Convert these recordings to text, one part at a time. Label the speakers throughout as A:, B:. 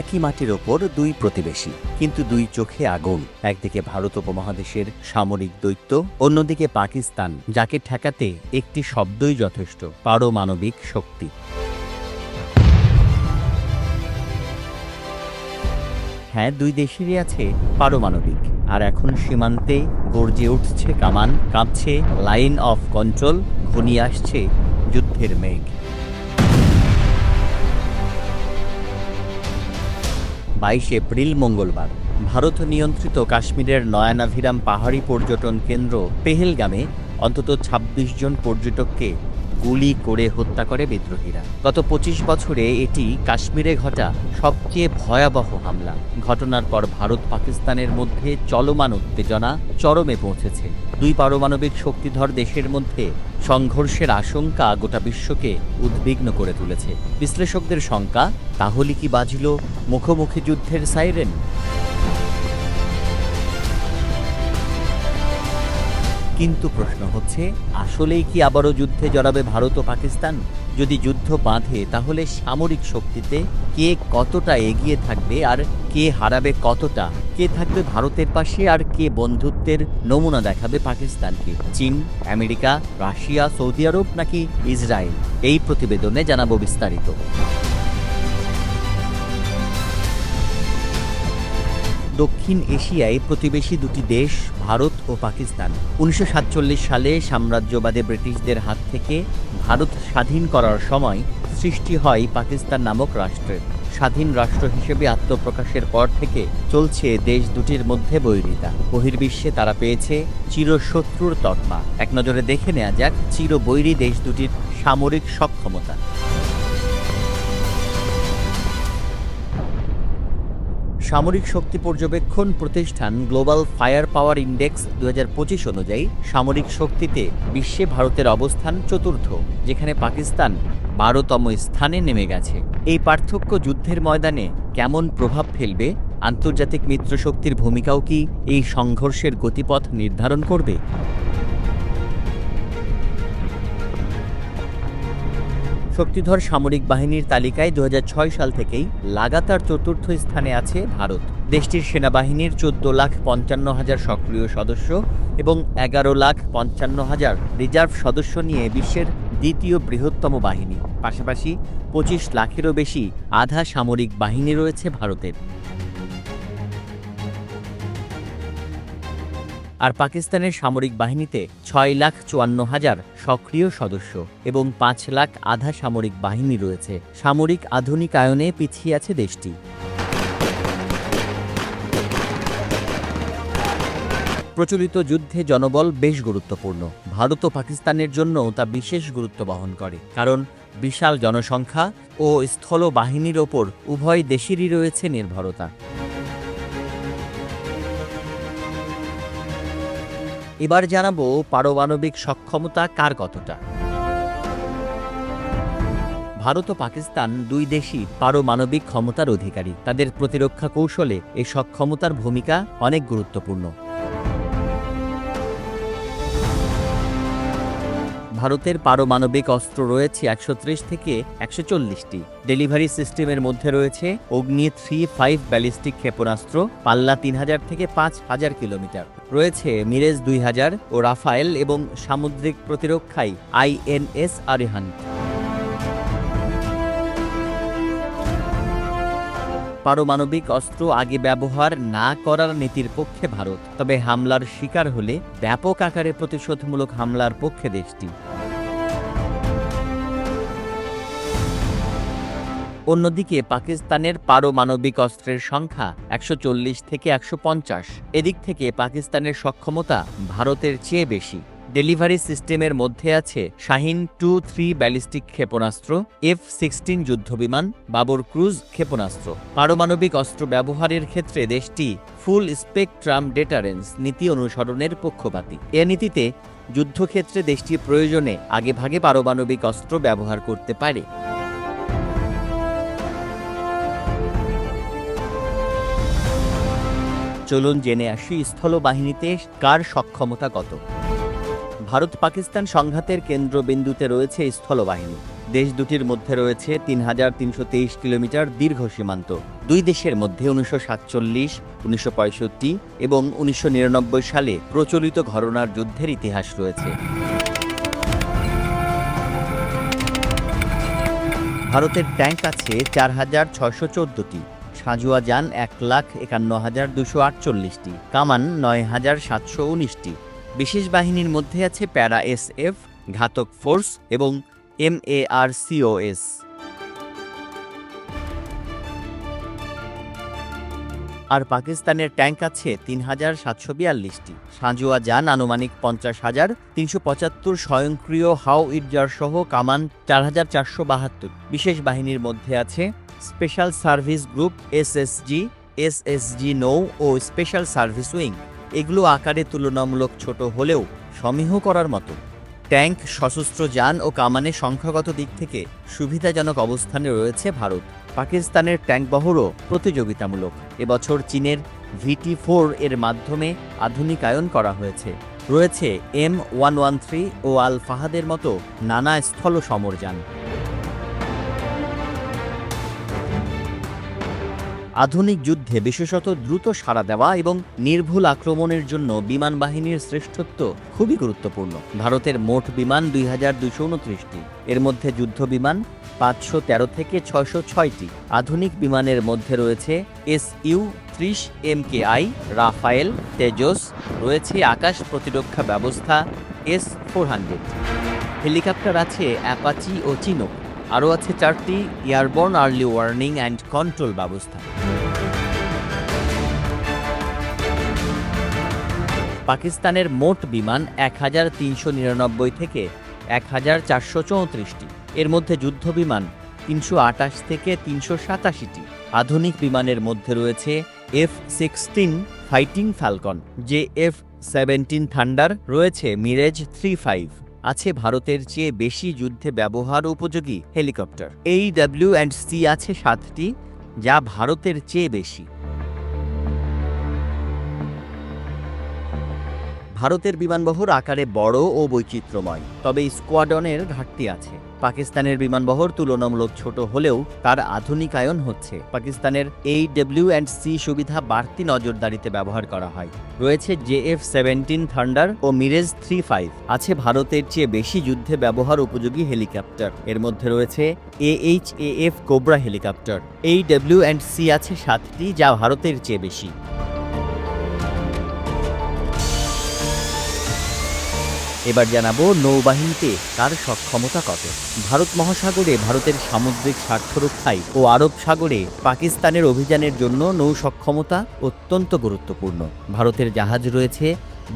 A: একই মাটির ওপর দুই প্রতিবেশী, কিন্তু দুই চোখে আগুন। একদিকে ভারত উপমহাদেশের সামরিক দৈত্য, অন্যদিকে পাকিস্তান, যাকে ঠেকাতে একটি শব্দই যথেষ্ট, পারমাণবিক শক্তি। হ্যাঁ দুই দেশেরই আছে পারমাণবিক, আর এখন সীমান্তে গর্জে উঠছে কামান, কাঁপছে লাইন অফ কন্ট্রোল, ঘনিয়ে আসছে যুদ্ধের মেঘ। বাইশ এপ্রিল মঙ্গলবার। ভারত নিয়ন্ত্রিত কাশ্মীরের নয়ানাভিরাম পাহাড়ি পর্যটন কেন্দ্র পেহেলগামে অন্তত ২৬ জন পর্যটককে গুলি করে হত্যা করে বিদ্রোহীরা। গত পঁচিশ বছরে এটি কাশ্মীরে ঘটা সবচেয়ে ভয়াবহ হামলা। ঘটনার পর ভারত পাকিস্তানের মধ্যে চলমান উত্তেজনা চরমে পৌঁছেছে। দুই পারমাণবিক শক্তিধর দেশের মধ্যে সংঘর্ষের আশঙ্কা গোটা বিশ্বকে উদ্বিগ্ন করে তুলেছে। বিশ্লেষকদের শঙ্কা, তাহলে কি বাজল মুখোমুখি যুদ্ধের সাইরেন? কিন্তু প্রশ্ন হচ্ছে, আসলেই কি আবারও যুদ্ধে জড়াবে ভারত ও পাকিস্তান? যদি যুদ্ধ বাঁধে, তাহলে সামরিক শক্তিতে কে কতটা এগিয়ে থাকবে আর কে হারাবে কতটা? কে থাকবে ভারতের পাশে আর কে বন্ধুত্বের নমুনা দেখাবে পাকিস্তানকে? চীন, আমেরিকা, রাশিয়া, সৌদি আরব নাকি ইসরায়েল? এই প্রতিবেদনে জানাব বিস্তারিত। দক্ষিণ এশিয়ায় প্রতিবেশী দুটি দেশ, ভারত ও পাকিস্তান। উনিশশো সাতচল্লিশ সালে সাম্রাজ্যবাদে ব্রিটিশদের হাত থেকে ভারত স্বাধীন করার সময় সৃষ্টি হয় পাকিস্তান নামক রাষ্ট্রের। স্বাধীন রাষ্ট্র হিসেবে আত্মপ্রকাশের পর থেকে চলছে দেশ দুটির মধ্যে বৈরিতা। বহির্বিশ্বে তারা পেয়েছে চিরশত্রুর তকমা। এক নজরে দেখে নেওয়া যাক চিরবৈরী দেশ দুটির সামরিক সক্ষমতা। সামরিক শক্তি পর্যবেক্ষণ প্রতিষ্ঠান গ্লোবাল ফায়ার পাওয়ার ইন্ডেক্স দু হাজার পঁচিশ অনুযায়ী সামরিক শক্তিতে বিশ্বে ভারতের অবস্থান চতুর্থ, যেখানে পাকিস্তান বারোতম স্থানে নেমে গেছে। এই পার্থক্য যুদ্ধের ময়দানে কেমন প্রভাব ফেলবে? আন্তর্জাতিক মিত্রশক্তির ভূমিকাও কি এই সংঘর্ষের গতিপথ নির্ধারণ করবে? শক্তিধর সামরিক বাহিনীর তালিকায় দু হাজার ছয় সাল থেকেই লাগাতার চতুর্থ স্থানে আছে ভারত। দেশটির সেনাবাহিনীর চোদ্দ লাখ পঞ্চান্ন হাজার সক্রিয় সদস্য এবং এগারো লাখ পঞ্চান্ন হাজার রিজার্ভ সদস্য নিয়ে বিশ্বের দ্বিতীয় বৃহত্তম বাহিনী। পাশাপাশি পঁচিশ লাখেরও বেশি আধা সামরিক বাহিনী রয়েছে ভারতের। আর পাকিস্তানের সামরিক বাহিনীতে ছয় লাখ চুয়ান্ন হাজার সক্রিয় সদস্য এবং পাঁচ লাখ আধা সামরিক বাহিনী রয়েছে। সামরিক আধুনিকায়নে পিছিয়ে আছে দেশটি। প্রচলিত যুদ্ধে জনবল বেশ গুরুত্বপূর্ণ। ভারত ও পাকিস্তানের জন্য তা বিশেষ গুরুত্ব বহন করে। কারণ, বিশাল জনসংখ্যা ও স্থল বাহিনীর ওপর উভয় দেশেরই রয়েছে নির্ভরতা। এবার জানাব পারমাণবিক সক্ষমতা কার কতটা? ভারত ও পাকিস্তান দুই দেশই পারমাণবিক ক্ষমতার অধিকারী। তাদের প্রতিরক্ষা কৌশলে এই সক্ষমতার ভূমিকা অনেক গুরুত্বপূর্ণ। ভারতের পারমাণবিক অস্ত্র রয়েছে একশো ত্রিশ থেকে একশো চল্লিশটি। ডেলিভারি সিস্টেমের মধ্যে রয়েছে অগ্নি থ্রি ফাইভ ব্যালিস্টিক ক্ষেপণাস্ত্র, পাল্লা তিন হাজার থেকে পাঁচ হাজার কিলোমিটার। রয়েছে মিরেজ দুই হাজার ও রাফায়েল এবং সামুদ্রিক প্রতিরক্ষায় আইএনএস আরিহান্ট পারমাণবিক অস্ত্র আগে ব্যবহার না করার নীতির পক্ষে ভারত। তবে হামলার শিকার হলে ব্যাপক আকারে প্রতিশোধমূলক হামলার পক্ষে দেশটি। অন্যদিকে পাকিস্তানের পারমাণবিক অস্ত্রের সংখ্যা একশো চল্লিশ থেকে একশো পঞ্চাশ। এদিক থেকে পাকিস্তানের সক্ষমতা ভারতের চেয়ে বেশি। ডেলিভারি সিস্টেমের মধ্যে আছে শাহিন টু থ্রি ব্যালিস্টিক ক্ষেপণাস্ত্র, এফ সিক্সটিন যুদ্ধবিমান, বাবর ক্রুজ ক্ষেপণাস্ত্র। পারমাণবিক অস্ত্র ব্যবহারের ক্ষেত্রে দেশটি ফুল স্পেকট্রাম ডেটারেন্স নীতি অনুসরণের পক্ষপাতী। এ নীতিতে যুদ্ধক্ষেত্রে দেশটি প্রয়োজনে আগেভাগে পারমাণবিক অস্ত্র ব্যবহার করতে পারে। চলুন জেনে আসি স্থলবাহিনীতে কার সক্ষমতা কত? ভারত পাকিস্তান সংঘাতের কেন্দ্রবিন্দুতে রয়েছে স্থলবাহিনী। দেশ দুটির মধ্যে রয়েছে তিন হাজার তিনশো তেইশ কিলোমিটার দীর্ঘ সীমান্ত। দুই দেশের মধ্যে উনিশশো সাতচল্লিশ, উনিশশো পঁয়ষট্টি এবং উনিশশো নিরানব্বই সালে প্রচলিত ঘরনার যুদ্ধের ইতিহাস রয়েছে। ভারতের ট্যাঙ্ক আছে চার হাজার ছয়শো চোদ্দটি, সাঁজুয়া যান এক লাখ একান্ন হাজার দুশো আটচল্লিশটি, কামান নয় হাজার সাতশো উনিশটি বিশেষ বাহিনীর মধ্যে আছে para S F Ghatak force এবং এম এ আর পাকিস্তানের ট্যাঙ্ক আছে তিন হাজার সাতশো বিয়াল্লিশটি। সাঁজুয়া যান আনুমানিক পঞ্চাশ হাজার, তিনশো পঁচাত্তর স্বয়ংক্রিয় হাও ইটজার সহ কামান চার হাজার চারশো বাহাত্তর। বিশেষ বাহিনীর মধ্যে আছে special service group SSG SSG নৌ ও স্পেশাল সার্ভিস উইং। এগুলো আকারে তুলনামূলক ছোট হলেও সমীহ করার মতো। ট্যাঙ্ক, সশস্ত্র যান ও কামানে সংখ্যাগত দিক থেকে সুবিধাজনক অবস্থানে রয়েছে ভারত। পাকিস্তানের ট্যাঙ্ক বহরও প্রতিযোগিতামূলক। এবছর চীনের ভিটি ফোর এর মাধ্যমে আধুনিকায়ন করা হয়েছে। রয়েছে এম ওয়ান ওয়ান থ্রি ও আল ফাহাদের মতো নানা স্থল সমরযান আধুনিক যুদ্ধে বিশেষত দ্রুত সাড়া দেওয়া এবং নির্ভুল আক্রমণের জন্য বিমান বাহিনীর শ্রেষ্ঠত্ব খুবই গুরুত্বপূর্ণ। ভারতের মোট বিমান দুই হাজার দুশো উনত্রিশটি। এর মধ্যে যুদ্ধ বিমান পাঁচশো তেরো থেকে ছয়শো ছয়টি। আধুনিক বিমানের মধ্যে রয়েছে এস ইউ ত্রিশ M K I, Rafale, Tejas, রয়েছে আকাশ প্রতিরক্ষা ব্যবস্থা, এস ফোর হান্ড্রেড। হেলিকপ্টার আছে অ্যাপাচি ও চিনোক। আরও আছে চারটি airborne, early warning and control ব্যবস্থা। পাকিস্তানের মোট বিমান এক হাজার তিনশো নিরানব্বই থেকে এক হাজার চারশো চৌত্রিশটি। এর মধ্যে যুদ্ধ বিমান তিনশো আটাশ থেকে তিনশো সাতাশিটি। আধুনিক বিমানের মধ্যে রয়েছে F sixteen Fighting Falcon J F seventeen Thunder, রয়েছে মিরেজ থ্রি ফাইভ। আছে ভারতের চেয়ে বেশি যুদ্ধে ব্যবহার উপযোগী হেলিকপ্টার। এই ডাব্লিউ অ্যান্ড সি আছে সাতটি, যা ভারতের চেয়ে বেশি। ভারতের বিমানবহর আকারে বড় ও বৈচিত্র্যময়, তবে স্কোয়াডনের ঘাটতি আছে। পাকিস্তানের বিমানবহর তুলনামূলক ছোট হলেও তার আধুনিকায়ন হচ্ছে। পাকিস্তানের এই ডব্লিউ অ্যান্ড সি সুবিধা বাড়তি নজরদারিতে ব্যবহার করা হয়। রয়েছে জে এফ সেভেন্টিন থান্ডার ও মিরেজ থ্রি ফাইভ। আছে ভারতের চেয়ে বেশি যুদ্ধে ব্যবহার উপযোগী হেলিকপ্টার। এর মধ্যে রয়েছে A H A F Cobra helicopter. এই ডব্লিউ অ্যান্ড সি আছে সাতটি, যা ভারতের চেয়ে বেশি। এবার জানাব নৌবাহিনীতে তার সক্ষমতা কত? ভারত মহাসাগরে ভারতের সামুদ্রিক স্বার্থ রক্ষায় ও আরব সাগরে পাকিস্তানের অভিযানের জন্য নৌ সক্ষমতা অত্যন্ত গুরুত্বপূর্ণ। ভারতের জাহাজ রয়েছে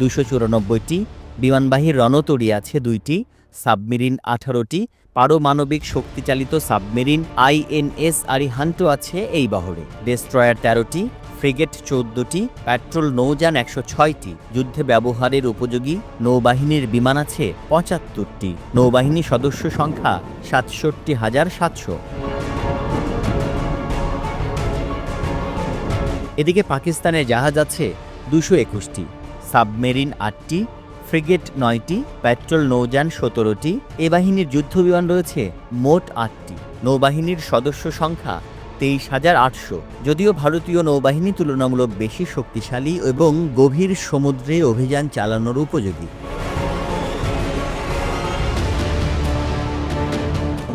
A: দুশো চুরানব্বইটি, বিমানবাহী রণতরী আছে দুইটি, সাবমেরিন আঠারোটি, পারমাণবিক শক্তিচালিত সাবমেরিন আইএনএস আরিহান্টো আছে এই বহরে। ডেস্ট্রয়ার তেরোটি ফ্রিগেট চোদ্দটি পেট্রোল নৌযান একশো ছয়টি, যুদ্ধে ব্যবহারের উপযোগী নৌবাহিনীর বিমান আছে পঁচাত্তরটি। নৌবাহিনী সদস্য সংখ্যা সাতষট্টি হাজার সাতশো। এদিকে পাকিস্তানের জাহাজ আছে দুশো একুশটি, সাবমেরিন আটটি, ফ্রিগেট নয়টি পেট্রোল নৌযান সতেরোটি, এ বাহিনীর যুদ্ধবিমান রয়েছে মোট আটটি। নৌবাহিনীর সদস্য সংখ্যা তেইশ হাজার আটশো। যদিও ভারতীয় নৌবাহিনী তুলনামূলক বেশি শক্তিশালী এবং গভীর সমুদ্রে অভিযান চালানোর উপযোগী।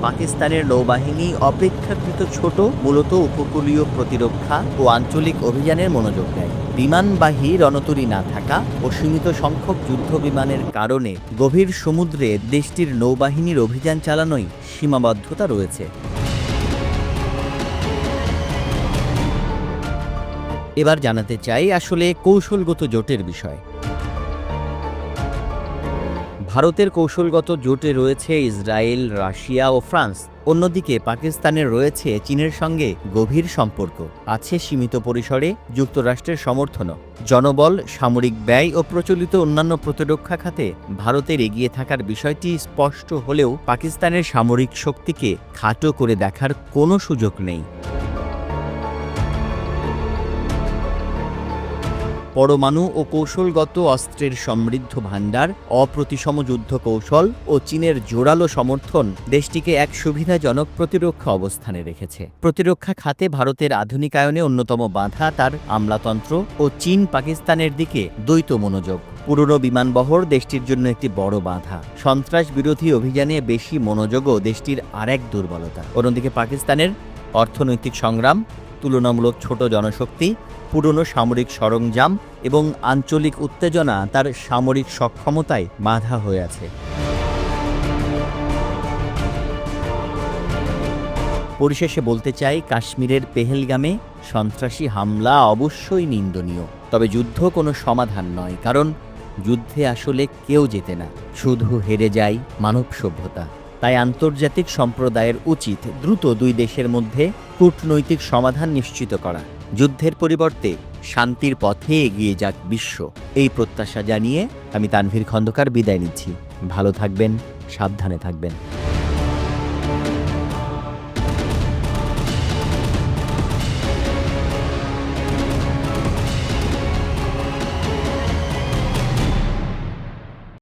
A: পাকিস্তানের নৌবাহিনী অপেক্ষাকৃত ছোট, মূলত উপকূলীয় প্রতিরক্ষা ও আঞ্চলিক অভিযানের মনোযোগ দেয়। বিমানবাহী রণতরী না থাকা ও সীমিত সংখ্যক যুদ্ধ বিমানের কারণে গভীর সমুদ্রে দেশটির নৌবাহিনীর অভিযান চালানোই সীমাবদ্ধতা রয়েছে। এবার জানাতে চাই আসলে কৌশলগত জোটের বিষয়। ভারতের কৌশলগত জোটে রয়েছে ইসরায়েল, রাশিয়া ও ফ্রান্স। অন্যদিকে পাকিস্তানের রয়েছে চীনের সঙ্গে গভীর সম্পর্ক। আছে সীমিত পরিসরে যুক্তরাষ্ট্রের সমর্থনও। জনবল, সামরিক ব্যয় ও প্রচলিত অন্যান্য প্রতিরক্ষা খাতে ভারতের এগিয়ে থাকার বিষয়টি স্পষ্ট হলেও পাকিস্তানের সামরিক শক্তিকে খাটো করে দেখার কোনো সুযোগ নেই। পরমাণু ও কৌশলগত অস্ত্রের সমৃদ্ধ ভাণ্ডার, অপ্রতিসম যুদ্ধ কৌশল ও চীনের জোরালো সমর্থন দেশটিকে এক সুবিধাজনক প্রতিরক্ষা অবস্থানে রেখেছে। প্রতিরক্ষা খাতে ভারতের আধুনিকায়নে অন্যতম বাধা তার আমলাতন্ত্র ও চীন পাকিস্তানের দিকে দ্বৈত মনোযোগ। পুরনো বিমানবহর দেশটির জন্য একটি বড় বাধা। সন্ত্রাস বিরোধী অভিযানে বেশি মনোযোগও দেশটির আরেক দুর্বলতা। অন্যদিকে পাকিস্তানের অর্থনৈতিক সংগ্রাম তুলনামূলক ছোট জনশক্তি, পুরনো সামরিক সরঞ্জাম এবং আঞ্চলিক উত্তেজনা তার সামরিক সক্ষমতায় বাধা হয়ে আছে। পরিশেষে বলতে চাই, কাশ্মীরের পেহেলগামে সন্ত্রাসী হামলা অবশ্যই নিন্দনীয়। তবে যুদ্ধ কোনো সমাধান নয়, কারণ যুদ্ধে আসলে কেউ জেতে না। শুধু হেরে যায় মানব সভ্যতা। তাই আন্তর্জাতিক সম্প্রদায়ের উচিত দ্রুত দুই দেশের মধ্যে কূটনৈতিক সমাধান নিশ্চিত করা। যুদ্ধের পরিবর্তে শান্তির পথে এগিয়ে যাক বিশ্ব। এই প্রত্যাশা জানিয়ে আমি তানভীর খন্দকার বিদায় নিচ্ছি। ভালো থাকবেন, সাবধানে থাকবেন।